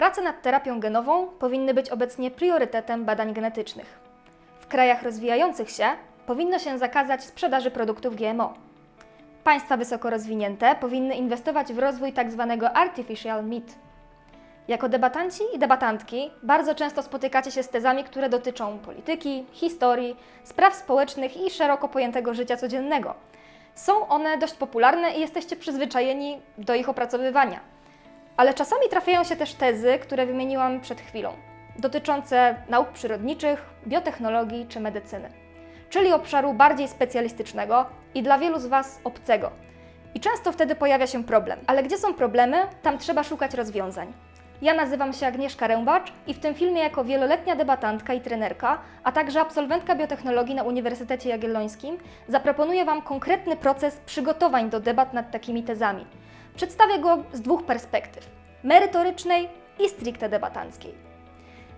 Prace nad terapią genową powinny być obecnie priorytetem badań genetycznych. W krajach rozwijających się powinno się zakazać sprzedaży produktów GMO. Państwa wysoko rozwinięte powinny inwestować w rozwój tzw. artificial meat. Jako debatanci i debatantki bardzo często spotykacie się z tezami, które dotyczą polityki, historii, spraw społecznych i szeroko pojętego życia codziennego. Są one dość popularne i jesteście przyzwyczajeni do ich opracowywania. Ale czasami trafiają się też tezy, które wymieniłam przed chwilą, dotyczące nauk przyrodniczych, biotechnologii czy medycyny, czyli obszaru bardziej specjalistycznego i dla wielu z Was obcego. I często wtedy pojawia się problem. Ale gdzie są problemy, tam trzeba szukać rozwiązań. Ja nazywam się Agnieszka Rębacz i w tym filmie jako wieloletnia debatantka i trenerka, a także absolwentka biotechnologii na Uniwersytecie Jagiellońskim zaproponuję Wam konkretny proces przygotowań do debat nad takimi tezami. Przedstawię go z dwóch perspektyw: merytorycznej i stricte debatanckiej.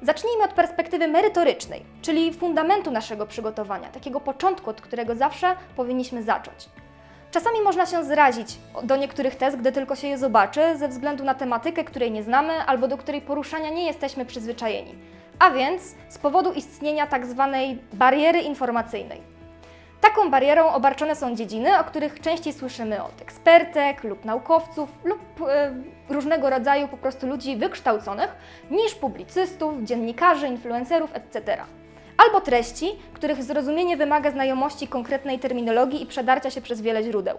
Zacznijmy od perspektywy merytorycznej, czyli fundamentu naszego przygotowania, takiego początku, od którego zawsze powinniśmy zacząć. Czasami można się zrazić do niektórych tez, gdy tylko się je zobaczy, ze względu na tematykę, której nie znamy albo do której poruszania nie jesteśmy przyzwyczajeni, a więc z powodu istnienia tak zwanej bariery informacyjnej. Taką barierą obarczone są dziedziny, o których częściej słyszymy od ekspertek lub naukowców lub e, różnego rodzaju po prostu ludzi wykształconych niż publicystów, dziennikarzy, influencerów, etc. Albo treści, których zrozumienie wymaga znajomości konkretnej terminologii i przedarcia się przez wiele źródeł.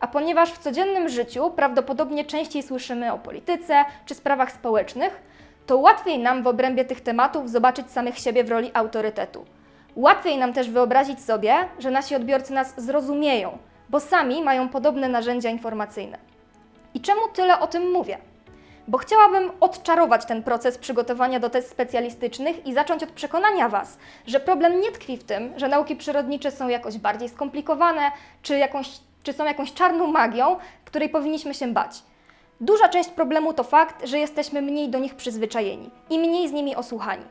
A ponieważ w codziennym życiu prawdopodobnie częściej słyszymy o polityce czy sprawach społecznych, to łatwiej nam w obrębie tych tematów zobaczyć samych siebie w roli autorytetu. Łatwiej nam też wyobrazić sobie, że nasi odbiorcy nas zrozumieją, bo sami mają podobne narzędzia informacyjne. I czemu tyle o tym mówię? Bo chciałabym odczarować ten proces przygotowania do test specjalistycznych i zacząć od przekonania Was, że problem nie tkwi w tym, że nauki przyrodnicze są jakoś bardziej skomplikowane, czy, jakąś, czy są jakąś czarną magią, której powinniśmy się bać. Duża część problemu to fakt, że jesteśmy mniej do nich przyzwyczajeni i mniej z nimi osłuchani.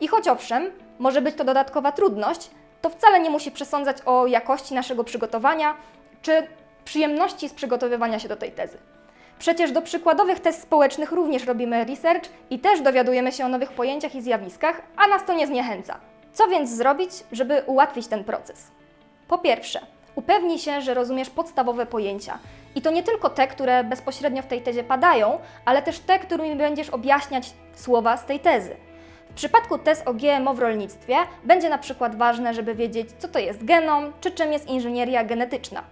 I choć owszem, może być to dodatkowa trudność, to wcale nie musi przesądzać o jakości naszego przygotowania czy przyjemności z przygotowywania się do tej tezy. Przecież do przykładowych test społecznych również robimy research i też dowiadujemy się o nowych pojęciach i zjawiskach, a nas to nie zniechęca. Co więc zrobić, żeby ułatwić ten proces? Po pierwsze, upewnij się, że rozumiesz podstawowe pojęcia. I to nie tylko te, które bezpośrednio w tej tezie padają, ale też te, którymi będziesz objaśniać słowa z tej tezy. W przypadku tez o GMO w rolnictwie będzie na przykład ważne, żeby wiedzieć, co to jest genom, czy czym jest inżynieria genetyczna.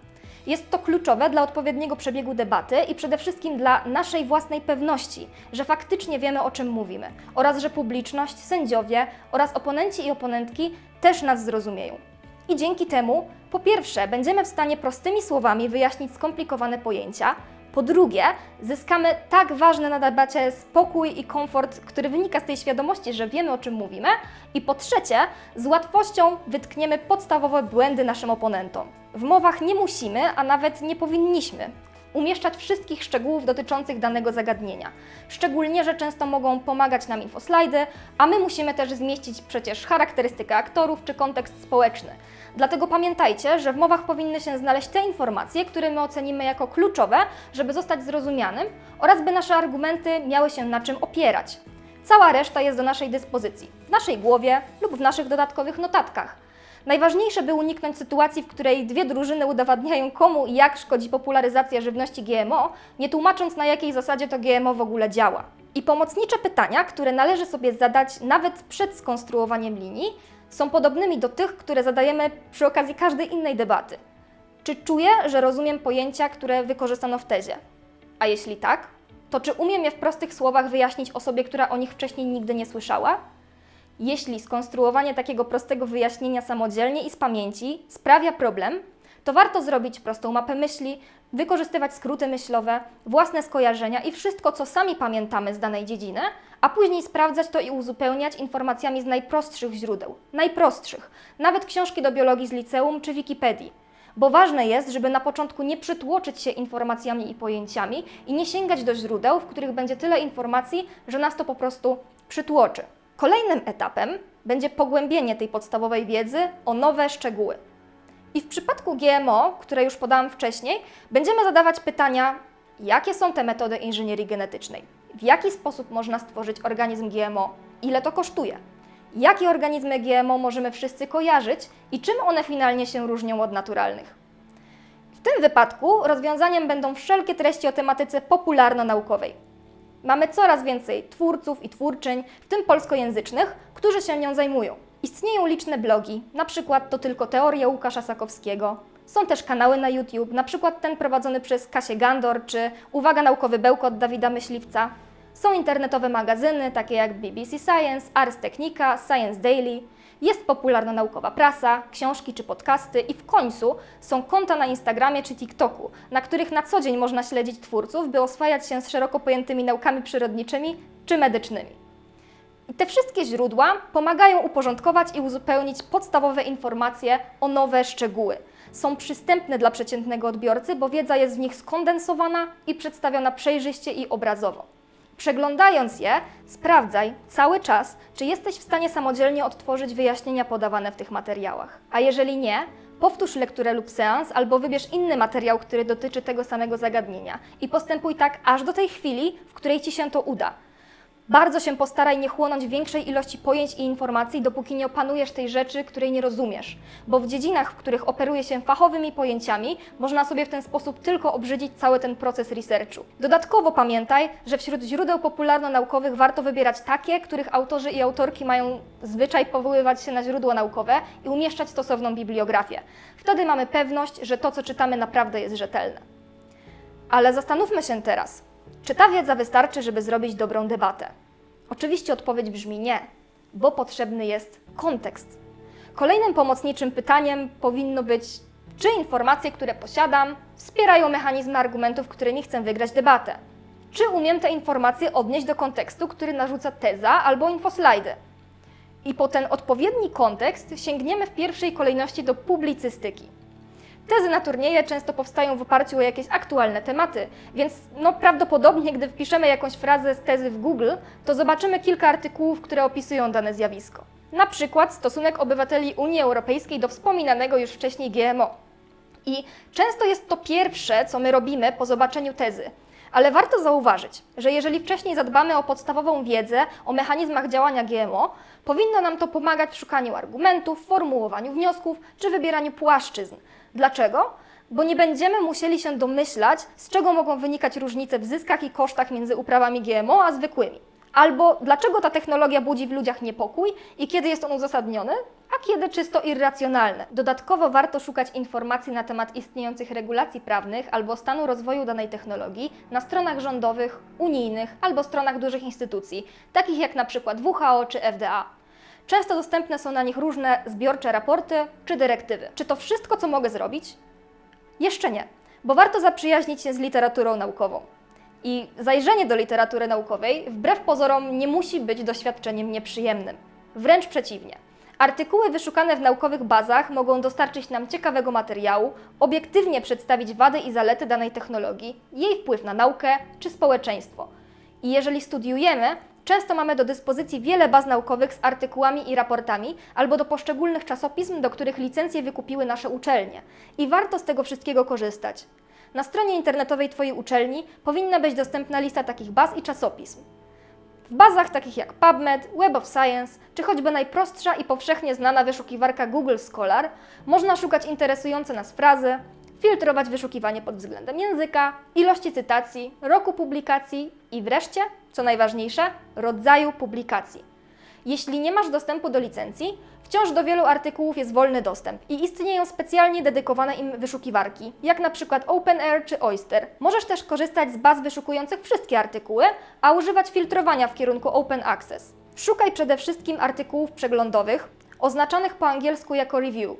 Jest to kluczowe dla odpowiedniego przebiegu debaty i przede wszystkim dla naszej własnej pewności, że faktycznie wiemy o czym mówimy oraz że publiczność, sędziowie oraz oponenci i oponentki też nas zrozumieją. I dzięki temu, po pierwsze, będziemy w stanie prostymi słowami wyjaśnić skomplikowane pojęcia, po drugie, zyskamy tak ważny na debacie spokój i komfort, który wynika z tej świadomości, że wiemy o czym mówimy, i po trzecie, z łatwością wytkniemy podstawowe błędy naszym oponentom. W mowach nie musimy, a nawet nie powinniśmy umieszczać wszystkich szczegółów dotyczących danego zagadnienia. Szczególnie, że często mogą pomagać nam infoslajdy, a my musimy też zmieścić przecież charakterystykę aktorów czy kontekst społeczny. Dlatego pamiętajcie, że w mowach powinny się znaleźć te informacje, które my ocenimy jako kluczowe, żeby zostać zrozumianym oraz by nasze argumenty miały się na czym opierać. Cała reszta jest do naszej dyspozycji, w naszej głowie lub w naszych dodatkowych notatkach. Najważniejsze, by uniknąć sytuacji, w której dwie drużyny udowadniają komu i jak szkodzi popularyzacja żywności GMO, nie tłumacząc na jakiej zasadzie to GMO w ogóle działa. I pomocnicze pytania, które należy sobie zadać nawet przed skonstruowaniem linii, są podobnymi do tych, które zadajemy przy okazji każdej innej debaty. Czy czuję, że rozumiem pojęcia, które wykorzystano w tezie? A jeśli tak, to czy umiem je w prostych słowach wyjaśnić osobie, która o nich wcześniej nigdy nie słyszała? Jeśli skonstruowanie takiego prostego wyjaśnienia samodzielnie i z pamięci sprawia problem, to warto zrobić prostą mapę myśli, wykorzystywać skróty myślowe, własne skojarzenia i wszystko, co sami pamiętamy z danej dziedziny, a później sprawdzać to i uzupełniać informacjami z najprostszych źródeł. Najprostszych. Nawet książki do biologii z liceum czy Wikipedii. Bo ważne jest, żeby na początku nie przytłoczyć się informacjami i pojęciami i nie sięgać do źródeł, w których będzie tyle informacji, że nas to po prostu przytłoczy. Kolejnym etapem będzie pogłębienie tej podstawowej wiedzy o nowe szczegóły. I w przypadku GMO, które już podałam wcześniej, będziemy zadawać pytania, jakie są te metody inżynierii genetycznej, w jaki sposób można stworzyć organizm GMO, ile to kosztuje, jakie organizmy GMO możemy wszyscy kojarzyć i czym one finalnie się różnią od naturalnych. W tym wypadku rozwiązaniem będą wszelkie treści o tematyce popularno-naukowej. Mamy coraz więcej twórców i twórczyń, w tym polskojęzycznych, którzy się nią zajmują. Istnieją liczne blogi, na przykład to tylko teoria Łukasza Sakowskiego. Są też kanały na YouTube, na przykład ten prowadzony przez Kasię Gandor, czy Uwaga Naukowy Bełkot Dawida Myśliwca. Są internetowe magazyny, takie jak BBC Science, Ars Technica, Science Daily. Jest popularno-naukowa prasa, książki czy podcasty i w końcu są konta na Instagramie czy TikToku, na których na co dzień można śledzić twórców, by oswajać się z szeroko pojętymi naukami przyrodniczymi czy medycznymi. Te wszystkie źródła pomagają uporządkować i uzupełnić podstawowe informacje o nowe szczegóły. Są przystępne dla przeciętnego odbiorcy, bo wiedza jest w nich skondensowana i przedstawiona przejrzyście i obrazowo. Przeglądając je, sprawdzaj cały czas, czy jesteś w stanie samodzielnie odtworzyć wyjaśnienia podawane w tych materiałach. A jeżeli nie, powtórz lekturę lub seans albo wybierz inny materiał, który dotyczy tego samego zagadnienia i postępuj tak aż do tej chwili, w której ci się to uda. Bardzo się postaraj nie chłonąć większej ilości pojęć i informacji, dopóki nie opanujesz tej rzeczy, której nie rozumiesz. Bo w dziedzinach, w których operuje się fachowymi pojęciami, można sobie w ten sposób tylko obrzydzić cały ten proces researchu. Dodatkowo pamiętaj, że wśród źródeł popularno-naukowych warto wybierać takie, których autorzy i autorki mają zwyczaj powoływać się na źródła naukowe i umieszczać stosowną bibliografię. Wtedy mamy pewność, że to, co czytamy, naprawdę jest rzetelne. Ale zastanówmy się teraz, czy ta wiedza wystarczy, żeby zrobić dobrą debatę? Oczywiście odpowiedź brzmi nie, bo potrzebny jest kontekst. Kolejnym pomocniczym pytaniem powinno być, czy informacje, które posiadam, wspierają mechanizmy argumentów, którymi chcę wygrać debatę? Czy umiem te informacje odnieść do kontekstu, który narzuca teza albo infoslajdy? I po ten odpowiedni kontekst sięgniemy w pierwszej kolejności do publicystyki. Tezy na turnieje często powstają w oparciu o jakieś aktualne tematy, więc no prawdopodobnie, gdy wpiszemy jakąś frazę z tezy w Google, to zobaczymy kilka artykułów, które opisują dane zjawisko. Na przykład stosunek obywateli Unii Europejskiej do wspominanego już wcześniej GMO. I często jest to pierwsze, co my robimy po zobaczeniu tezy. Ale warto zauważyć, że jeżeli wcześniej zadbamy o podstawową wiedzę o mechanizmach działania GMO, powinno nam to pomagać w szukaniu argumentów, formułowaniu wniosków czy wybieraniu płaszczyzn. Dlaczego? Bo nie będziemy musieli się domyślać, z czego mogą wynikać różnice w zyskach i kosztach między uprawami GMO a zwykłymi. Albo dlaczego ta technologia budzi w ludziach niepokój i kiedy jest on uzasadniony, a kiedy czysto irracjonalny. Dodatkowo warto szukać informacji na temat istniejących regulacji prawnych albo stanu rozwoju danej technologii na stronach rządowych, unijnych albo stronach dużych instytucji, takich jak na przykład WHO czy FDA. Często dostępne są na nich różne zbiorcze raporty czy dyrektywy. Czy to wszystko, co mogę zrobić? Jeszcze nie, bo warto zaprzyjaźnić się z literaturą naukową. I zajrzenie do literatury naukowej, wbrew pozorom, nie musi być doświadczeniem nieprzyjemnym. Wręcz przeciwnie. Artykuły wyszukane w naukowych bazach mogą dostarczyć nam ciekawego materiału, obiektywnie przedstawić wady i zalety danej technologii, jej wpływ na naukę czy społeczeństwo. I jeżeli studiujemy, często mamy do dyspozycji wiele baz naukowych z artykułami i raportami, albo do poszczególnych czasopism, do których licencje wykupiły nasze uczelnie. I warto z tego wszystkiego korzystać. Na stronie internetowej Twojej uczelni powinna być dostępna lista takich baz i czasopism. W bazach takich jak PubMed, Web of Science, czy choćby najprostsza i powszechnie znana wyszukiwarka Google Scholar, można szukać interesujące nas frazy, filtrować wyszukiwanie pod względem języka, ilości cytacji, roku publikacji i wreszcie, co najważniejsze, rodzaju publikacji. Jeśli nie masz dostępu do licencji, wciąż do wielu artykułów jest wolny dostęp i istnieją specjalnie dedykowane im wyszukiwarki, jak na przykład OpenAir czy Oyster. Możesz też korzystać z baz wyszukujących wszystkie artykuły, a używać filtrowania w kierunku Open Access. Szukaj przede wszystkim artykułów przeglądowych, oznaczonych po angielsku jako review.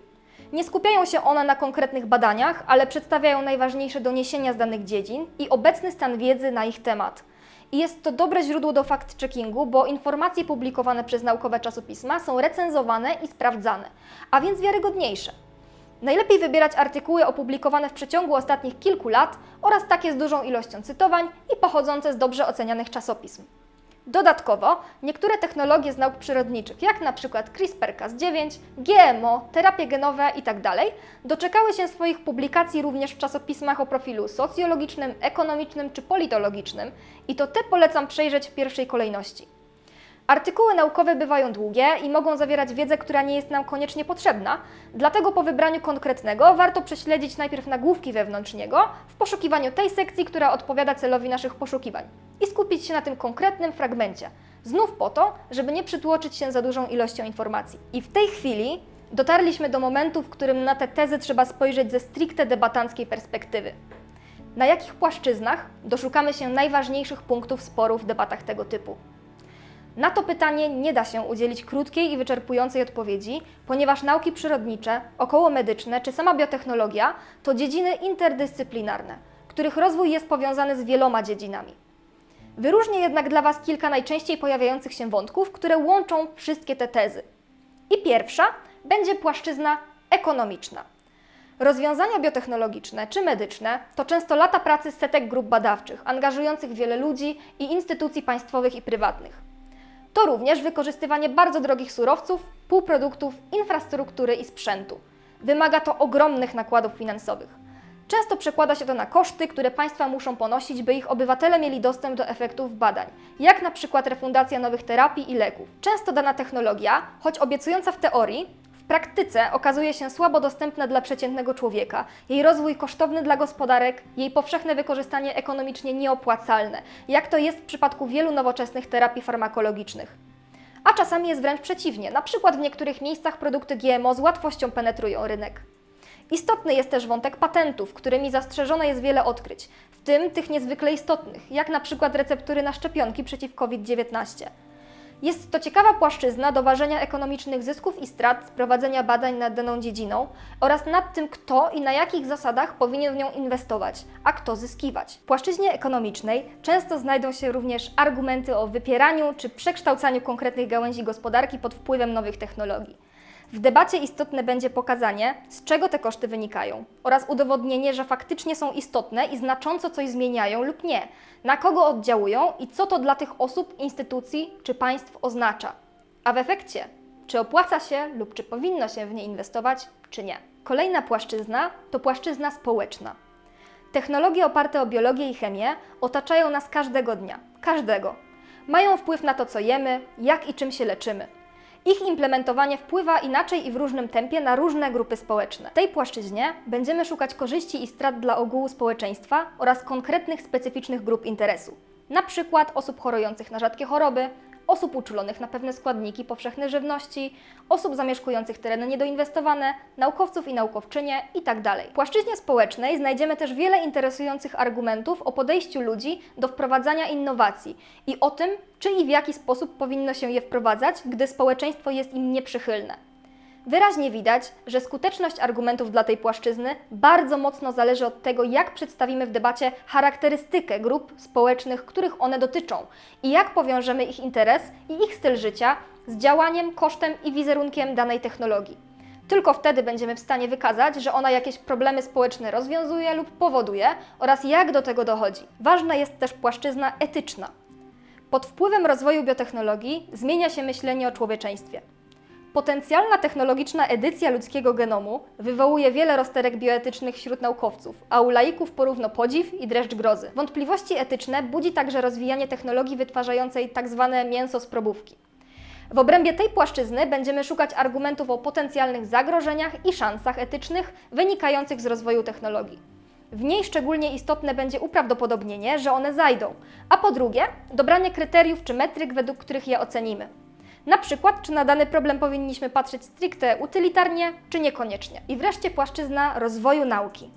Nie skupiają się one na konkretnych badaniach, ale przedstawiają najważniejsze doniesienia z danych dziedzin i obecny stan wiedzy na ich temat. I jest to dobre źródło do fact-checkingu, bo informacje publikowane przez naukowe czasopisma są recenzowane i sprawdzane, a więc wiarygodniejsze. Najlepiej wybierać artykuły opublikowane w przeciągu ostatnich kilku lat oraz takie z dużą ilością cytowań i pochodzące z dobrze ocenianych czasopism. Dodatkowo, niektóre technologie z nauk przyrodniczych, jak na przykład CRISPR-Cas9, GMO, terapie genowe itd., doczekały się swoich publikacji również w czasopismach o profilu socjologicznym, ekonomicznym czy politologicznym i to te polecam przejrzeć w pierwszej kolejności. Artykuły naukowe bywają długie i mogą zawierać wiedzę, która nie jest nam koniecznie potrzebna, dlatego po wybraniu konkretnego warto prześledzić najpierw nagłówki wewnątrz niego w poszukiwaniu tej sekcji, która odpowiada celowi naszych poszukiwań i skupić się na tym konkretnym fragmencie. Znów po to, żeby nie przytłoczyć się za dużą ilością informacji. I w tej chwili dotarliśmy do momentu, w którym na te tezy trzeba spojrzeć ze stricte debatanckiej perspektywy. Na jakich płaszczyznach doszukamy się najważniejszych punktów sporu w debatach tego typu? Na to pytanie nie da się udzielić krótkiej i wyczerpującej odpowiedzi, ponieważ nauki przyrodnicze, okołomedyczne czy sama biotechnologia to dziedziny interdyscyplinarne, których rozwój jest powiązany z wieloma dziedzinami. Wyróżnię jednak dla Was kilka najczęściej pojawiających się wątków, które łączą wszystkie te tezy. I pierwsza będzie płaszczyzna ekonomiczna. Rozwiązania biotechnologiczne czy medyczne to często lata pracy setek grup badawczych, angażujących wiele ludzi i instytucji państwowych i prywatnych. To również wykorzystywanie bardzo drogich surowców, półproduktów, infrastruktury i sprzętu. Wymaga to ogromnych nakładów finansowych. Często przekłada się to na koszty, które państwa muszą ponosić, by ich obywatele mieli dostęp do efektów badań, jak na przykład refundacja nowych terapii i leków. Często dana technologia, choć obiecująca w teorii, w praktyce okazuje się słabo dostępna dla przeciętnego człowieka, jej rozwój kosztowny dla gospodarek, jej powszechne wykorzystanie ekonomicznie nieopłacalne, jak to jest w przypadku wielu nowoczesnych terapii farmakologicznych. A czasami jest wręcz przeciwnie, na przykład w niektórych miejscach produkty GMO z łatwością penetrują rynek. Istotny jest też wątek patentów, którymi zastrzeżone jest wiele odkryć, w tym tych niezwykle istotnych, jak na przykład receptury na szczepionki przeciw COVID-19. Jest to ciekawa płaszczyzna do ważenia ekonomicznych zysków i strat z prowadzenia badań nad daną dziedziną oraz nad tym, kto i na jakich zasadach powinien w nią inwestować, a kto zyskiwać. W płaszczyźnie ekonomicznej często znajdą się również argumenty o wypieraniu czy przekształcaniu konkretnych gałęzi gospodarki pod wpływem nowych technologii. W debacie istotne będzie pokazanie, z czego te koszty wynikają oraz udowodnienie, że faktycznie są istotne i znacząco coś zmieniają lub nie, na kogo oddziałują i co to dla tych osób, instytucji czy państw oznacza. A w efekcie, czy opłaca się lub czy powinno się w nie inwestować, czy nie. Kolejna płaszczyzna to płaszczyzna społeczna. Technologie oparte o biologię i chemię otaczają nas każdego dnia, każdego. Mają wpływ na to, co jemy, jak i czym się leczymy. Ich implementowanie wpływa inaczej i w różnym tempie na różne grupy społeczne. W tej płaszczyźnie będziemy szukać korzyści i strat dla ogółu społeczeństwa oraz konkretnych specyficznych grup interesu, na przykład osób chorujących na rzadkie choroby, osób uczulonych na pewne składniki powszechnej żywności, osób zamieszkujących tereny niedoinwestowane, naukowców i naukowczynie itd. W płaszczyźnie społecznej znajdziemy też wiele interesujących argumentów o podejściu ludzi do wprowadzania innowacji i o tym, czy i w jaki sposób powinno się je wprowadzać, gdy społeczeństwo jest im nieprzychylne. Wyraźnie widać, że skuteczność argumentów dla tej płaszczyzny bardzo mocno zależy od tego, jak przedstawimy w debacie charakterystykę grup społecznych, których one dotyczą i jak powiążemy ich interes i ich styl życia z działaniem, kosztem i wizerunkiem danej technologii. Tylko wtedy będziemy w stanie wykazać, że ona jakieś problemy społeczne rozwiązuje lub powoduje oraz jak do tego dochodzi. Ważna jest też płaszczyzna etyczna. Pod wpływem rozwoju biotechnologii zmienia się myślenie o człowieczeństwie. Potencjalna technologiczna edycja ludzkiego genomu wywołuje wiele rozterek bioetycznych wśród naukowców, a u laików porówno podziw i dreszcz grozy. Wątpliwości etyczne budzi także rozwijanie technologii wytwarzającej tzw. mięso z probówki. W obrębie tej płaszczyzny będziemy szukać argumentów o potencjalnych zagrożeniach i szansach etycznych wynikających z rozwoju technologii. W niej szczególnie istotne będzie uprawdopodobnienie, że one zajdą, a po drugie, dobranie kryteriów czy metryk, według których je ocenimy. Na przykład, czy na dany problem powinniśmy patrzeć stricte utylitarnie, czy niekoniecznie. I wreszcie płaszczyzna rozwoju nauki.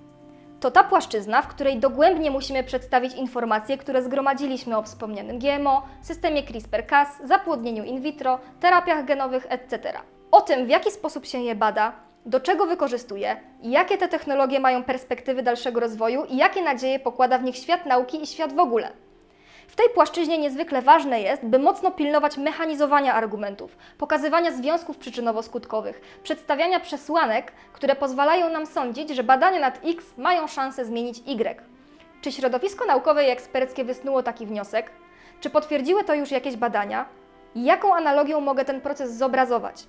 To ta płaszczyzna, w której dogłębnie musimy przedstawić informacje, które zgromadziliśmy o wspomnianym GMO, systemie CRISPR-Cas, zapłodnieniu in vitro, terapiach genowych, etc. O tym, w jaki sposób się je bada, do czego wykorzystuje, jakie te technologie mają perspektywy dalszego rozwoju i jakie nadzieje pokłada w nich świat nauki i świat w ogóle. W tej płaszczyźnie niezwykle ważne jest, by mocno pilnować mechanizowania argumentów, pokazywania związków przyczynowo-skutkowych, przedstawiania przesłanek, które pozwalają nam sądzić, że badania nad X mają szansę zmienić Y. Czy środowisko naukowe i eksperckie wysnuło taki wniosek? Czy potwierdziły to już jakieś badania? Jaką analogią mogę ten proces zobrazować?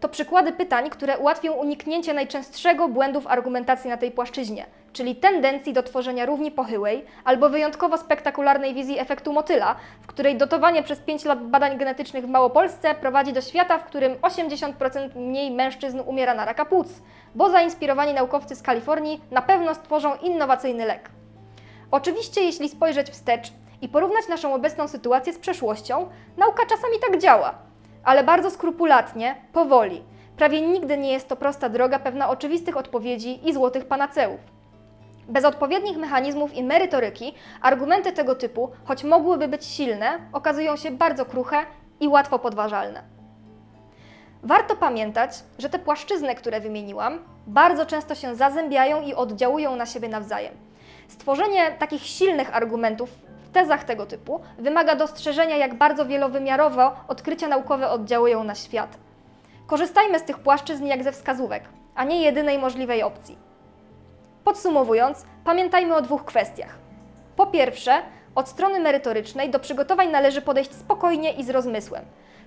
To przykłady pytań, które ułatwią uniknięcie najczęstszego błędu w argumentacji na tej płaszczyźnie, czyli tendencji do tworzenia równi pochyłej albo wyjątkowo spektakularnej wizji efektu motyla, w której dotowanie przez 5 lat badań genetycznych w Małopolsce prowadzi do świata, w którym 80% mniej mężczyzn umiera na raka płuc, bo zainspirowani naukowcy z Kalifornii na pewno stworzą innowacyjny lek. Oczywiście, jeśli spojrzeć wstecz i porównać naszą obecną sytuację z przeszłością, nauka czasami tak działa, ale bardzo skrupulatnie, powoli. Prawie nigdy nie jest to prosta droga pełna oczywistych odpowiedzi i złotych panaceów. Bez odpowiednich mechanizmów i merytoryki argumenty tego typu, choć mogłyby być silne, okazują się bardzo kruche i łatwo podważalne. Warto pamiętać, że te płaszczyzny, które wymieniłam, bardzo często się zazębiają i oddziałują na siebie nawzajem. Stworzenie takich silnych argumentów tezach tego typu wymaga dostrzeżenia, jak bardzo wielowymiarowo odkrycia naukowe oddziałują na świat. Korzystajmy z tych płaszczyzn jak ze wskazówek, a nie jedynej możliwej opcji. Podsumowując, pamiętajmy o dwóch kwestiach. Po pierwsze, od strony merytorycznej do przygotowań należy podejść spokojnie i z rozmysłem.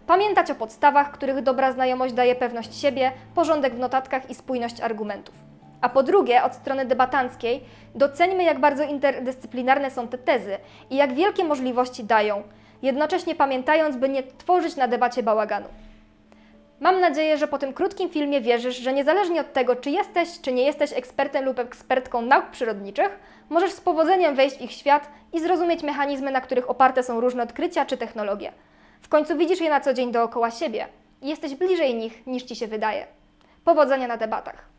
Pamiętać o podstawach, których dobra znajomość daje pewność siebie, porządek w notatkach i spójność argumentów. A po drugie, od strony debatanckiej, doceńmy, jak bardzo interdyscyplinarne są te tezy i jak wielkie możliwości dają, jednocześnie pamiętając, by nie tworzyć na debacie bałaganu. Mam nadzieję, że po tym krótkim filmie wierzysz, że niezależnie od tego, czy jesteś, czy nie jesteś ekspertem lub ekspertką nauk przyrodniczych, możesz z powodzeniem wejść w ich świat i zrozumieć mechanizmy, na których oparte są różne odkrycia czy technologie. W końcu widzisz je na co dzień dookoła siebie i jesteś bliżej nich niż ci się wydaje. Powodzenia na debatach.